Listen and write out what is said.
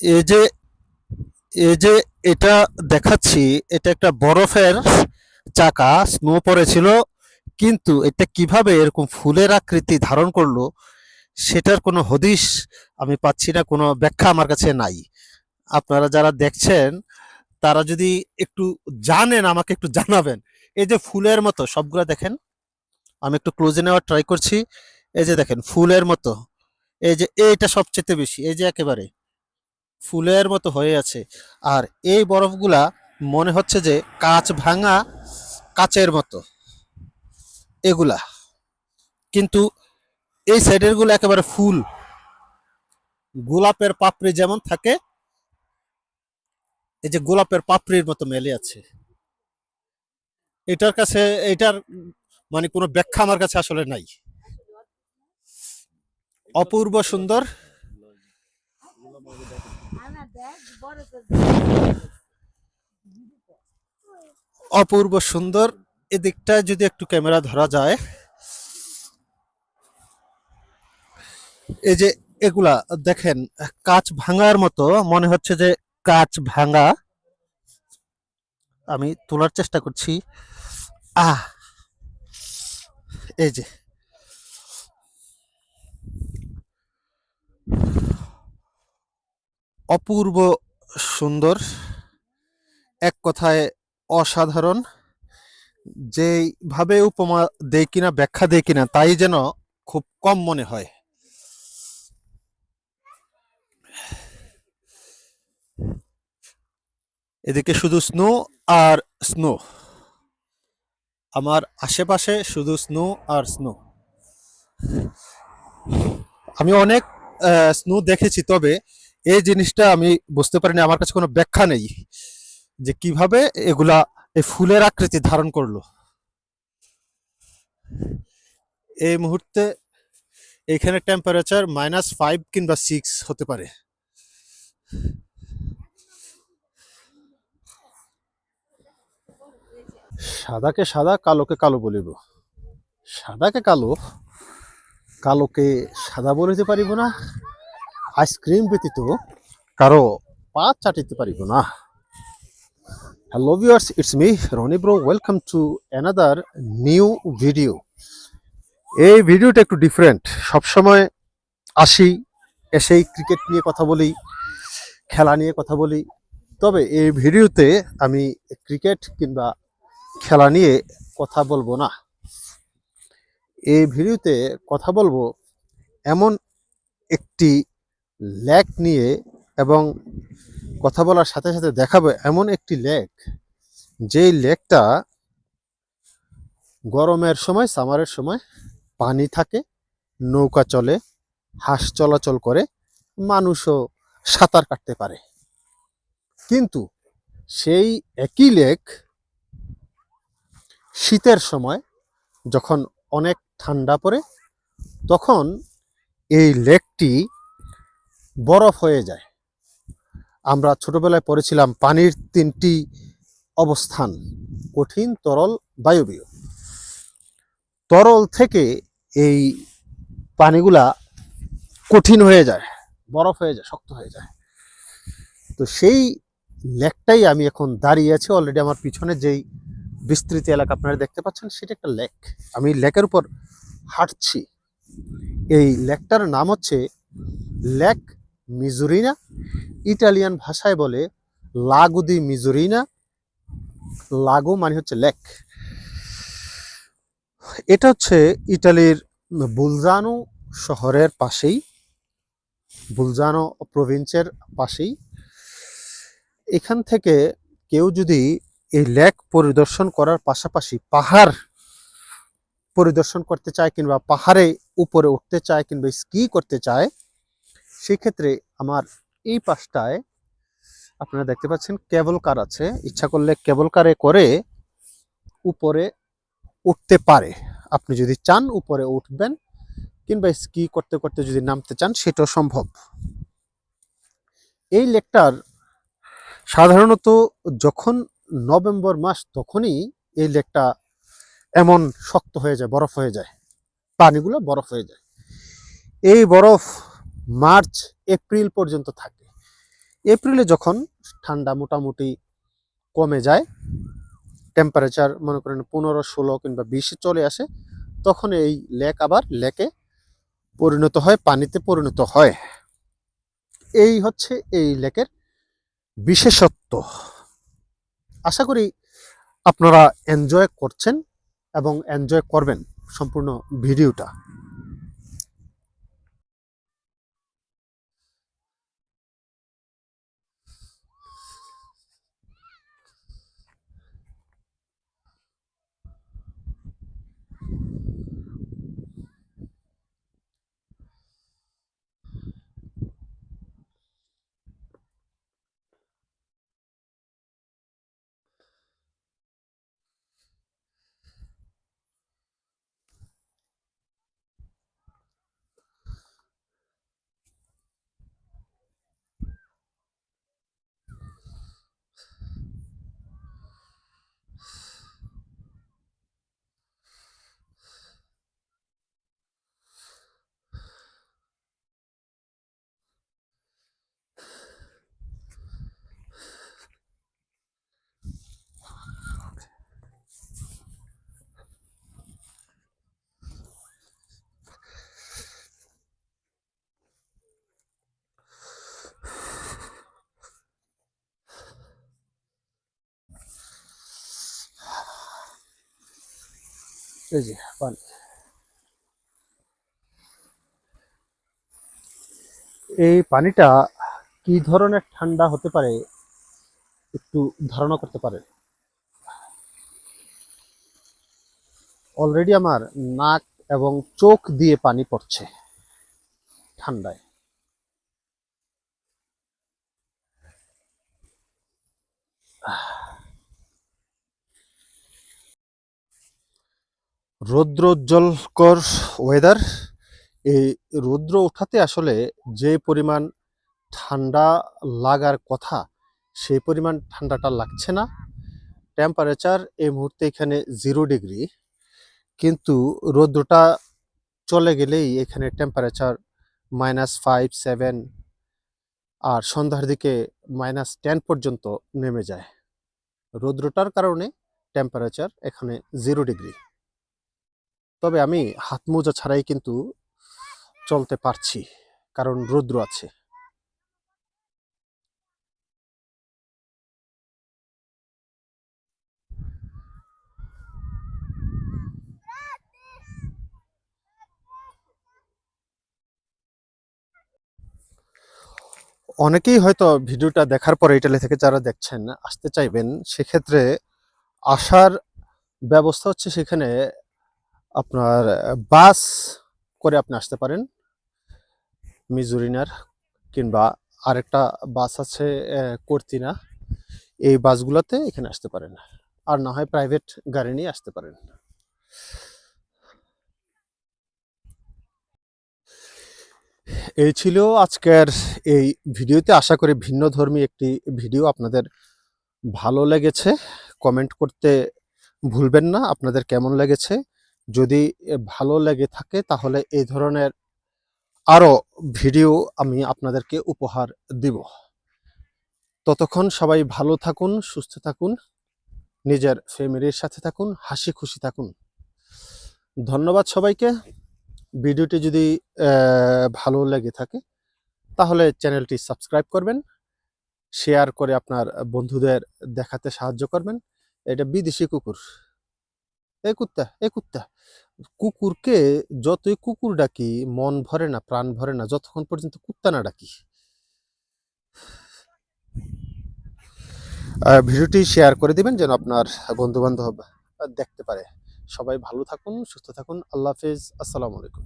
এই যে এই যে এটা দেখাচ্ছি, এটা একটা বরফের চাকা স্নো পড়েছিল, কিন্তু এটা কীভাবে এরকম ফুলের আকৃতি ধারণ করল, সেটার কোনো হদিশ আমি পাচ্ছি না, কোনো ব্যাখ্যা আমার কাছে নাই। আপনারা যারা দেখছেন, তারা যদি একটু জানেন, আমাকে একটু জানাবেন। এই যে ফুলের মতো, সবগুলো দেখেন। আমি একটু ক্লোজে নেওয়ার ট্রাই করছি। এই যে দেখেন, ফুলের মতো। এই যে, এইটা সবচেয়ে বেশি, এই যে একেবারে। ফুলের মতো হয়ে আছে। আর এই বরফগুলা মনে হচ্ছে যে কাঁচ ভাঙা কাচের মতো। এগুলা। কিন্তু এই সাইডেরগুলো একেবারে ফুল। গোলাপের পাপড়ি যেমন থাকে, এই যে গোলাপের পাপড়ির মতো মেলে আছে। এটার কাছে, এটার মানে কোনো ব্যাখ্যা আমার কাছে আসলে নাই। অপূর্ব সুন্দর। অপূর্ব সুন্দর। এদিকটা যদি একটু ক্যামেরা ধরা যায়। এই যে এগুলা, দেখেন, কাঁচ ভাঙার মতো, মনে হচ্ছে যে কাঁচ ভাঙা। আমি তোলার চেষ্টা করছি। আহ! এই যে অপূর্ব সুন্দর, এক কথায় অসাধারণ। যেইভাবে উপমা দেয় কিনা, ব্যাখ্যা দেয় কিনা, তাই যেন খুব কম মনে হয়। এদিকে শুধু স্নো আর স্নো। আমার আশেপাশে শুধু স্নো আর স্নো। আমি অনেক স্নো দেখেছি, তবে এই জিনিসটা আমি বুঝতে পারিনি, আমার কাছে কোনো ব্যাখ্যা নেই যে কীভাবে এগুলা এই ফুলের আকৃতি ধারণ করল। এই মুহূর্তে এখানে টেম্পারেচার মাইনাস ফাইভ কিংবা সিক্স হতে পারে। সাদাকে সাদা, কালোকে কালো বলিব। সাদাকে কালো, কালোকে সাদা বলিতে পারিব না। আইসক্রিম ব্যতীত কারও পা চাটিতে পারিব না। Hello viewers it's me Roni bro welcome to another new video এই ভিডিওটা একটু ডিফারেন্ট সবসময় আসি এসেই ক্রিকেট নিয়ে কথা বলি, খেলা নিয়ে কথা বলি। তবে এই ভিডিওতে আমি ক্রিকেট কিংবা খেলা নিয়ে কথা বলব না। এই ভিডিওতে কথা বলব এমন একটি ল্যাক নিয়ে এবং কথা বলার সাথে সাথে দেখাবো এমন একটি লেক, যেই লেকটা গরমের সময়, সামারের সময় পানি থাকে, নৌকা চলে, হাঁস চলাচল করে, মানুষও সাঁতার কাটতে পারে। কিন্তু সেই একই লেক শীতের সময় যখন অনেক ঠান্ডা পড়ে, তখন এই লেকটি বরফ হয়ে যায়। আমরা ছোটবেলায় পড়েছিলাম পানির তিনটি অবস্থান, কঠিন, তরল, বায়বীয়। তরল থেকে এই পানিগুলা কঠিন হয়ে যায়, বরফ হয়ে যায়, শক্ত হয়ে যায়। তো সেই লেকটাই আমি এখন দাঁড়িয়ে আছি অলরেডি আমার পিছনে যেই বিস্তৃত এলাকা আপনারা দেখতে পাচ্ছেন, সেটা একটা লেক। আমি লেকের উপর হাঁটছি। এই লেকটার নাম হচ্ছে লেক মিজুরিনা ইটালিয়ান ভাষায় বলে লাগু দি মিজুরিনা লাগু মানে হচ্ছে লেক। এটা হচ্ছে ইটালির বুলজানো শহরের পাশেই, বুলজানো প্রভিন্সের পাশেই। এখান থেকে কেউ যদি এই লেক পরিদর্শন করার পাশাপাশি পাহাড় পরিদর্শন করতে চায় কিংবা পাহাড়ে উপরে উঠতে চায় কিংবা স্কি করতে চায় সেক্ষেত্রে আমার এই পাশটায় আপনারা দেখতে পাচ্ছেন কেবল কার আছে। ইচ্ছা করলে কেবল কারে করে উপরে উঠতে পারে। আপনি যদি চান উপরে উঠবেন কিংবা স্কি করতে করতে যদি নামতে চান, সেটাও সম্ভব। এই লেকটার সাধারণত যখন নভেম্বর মাস, তখনই এই লেকটা এমন শক্ত হয়ে যায়, বরফ হয়ে যায়। পানিগুলো বরফ হয়ে যায়। এই বরফ মার্চ, এপ্রিল পর্যন্ত থাকে। এপ্রিলে যখন ঠান্ডা মোটামুটি কমে যায় টেম্পারেচার মনে করেন পনেরো, ষোলো কিংবা বিশে চলে আসে, তখন এই লেক আবার লেকে পরিণত হয়, পানিতে পরিণত হয়। এই হচ্ছে এই লেকের বিশেষত্ব। আশা করি আপনারা এনজয় করছেন এবং এনজয় করবেন সম্পূর্ণ ভিডিওটা। এই যে, পানি। এই পানিটা কি ধরনের ঠান্ডা হতে পারে, একটু ধারণা করতে পারেন? অলরেডি আমার নাক এবং চোখ দিয়ে পানি পড়ছে, ঠান্ডায়। রৌদ্রোজ্জ্বলকর ওয়েদার এই রৌদ্র ওঠাতে আসলে যে পরিমাণ ঠান্ডা লাগার কথা, সেই পরিমাণ ঠান্ডাটা লাগছে না। টেম্পারেচার এই মুহূর্তে এখানে জিরো ডিগ্রি কিন্তু রৌদ্রটা চলে গেলেই এখানে টেম্পারেচার মাইনাস ফাইভ সেভেন আর সন্ধ্যার দিকে মাইনাস টেন পর্যন্ত নেমে যায়। রৌদ্রটার কারণে টেম্পারেচার এখানে জিরো ডিগ্রি তবে আমি হাত মোজা ছাড়াই কিন্তু চলতে পারছি, কারণ রৌদ্র আছে। অনেকেই হয়তো ভিডিওটা দেখার পরে ইটালি থেকে যারা দেখছেন, আসতে চাইবেন, সেক্ষেত্রে আসার ব্যবস্থা হচ্ছে সেখানে আপনার বাস করে আপনি আসতে পারেন। মিজুরিনার কিংবা আরেকটা বাস আছে কর্তিনা। এই বাসগুলোতে এখানে আসতে পারেন। আর না হয় প্রাইভেট গাড়ি নিয়ে আসতে পারেন। এই ছিল আজকের এই ভিডিওতে। আশা করি ভিন্ন ধর্মী একটি ভিডিও আপনাদের ভালো লেগেছে। কমেন্ট করতে ভুলবেন না। আপনাদের কেমন লেগেছে? যদি ভালো লেগে থাকে, তাহলে এই ধরনের আরও ভিডিও আমি আপনাদেরকে উপহার দিব। ততক্ষণ সবাই ভালো থাকুন, সুস্থ থাকুন, নিজের ফ্যামিলির সাথে থাকুন, হাসি খুশি থাকুন। ধন্যবাদ সবাইকে। ভিডিওটি যদি ভালো লেগে থাকে, তাহলে চ্যানেলটি সাবস্ক্রাইব করবেন, শেয়ার করে আপনার বন্ধুদের দেখাতে সাহায্য করবেন। এটা বিদেশি কুকুর। এ কুত্তা এ কুত্তা। কুকুরকে যতই কুকুর ডাকি, মন ভরে না, প্রাণ ভরে না, যতক্ষণ পর্যন্ত কুত্তা না ডাকি। ভিডিওটি শেয়ার করে দিবেন যেন আপনার বন্ধুবান্ধব দেখতে পারে। সবাই ভালো থাকুন, সুস্থ থাকুন। আল্লাহ হাফিজ। আসসালামু আলাইকুম।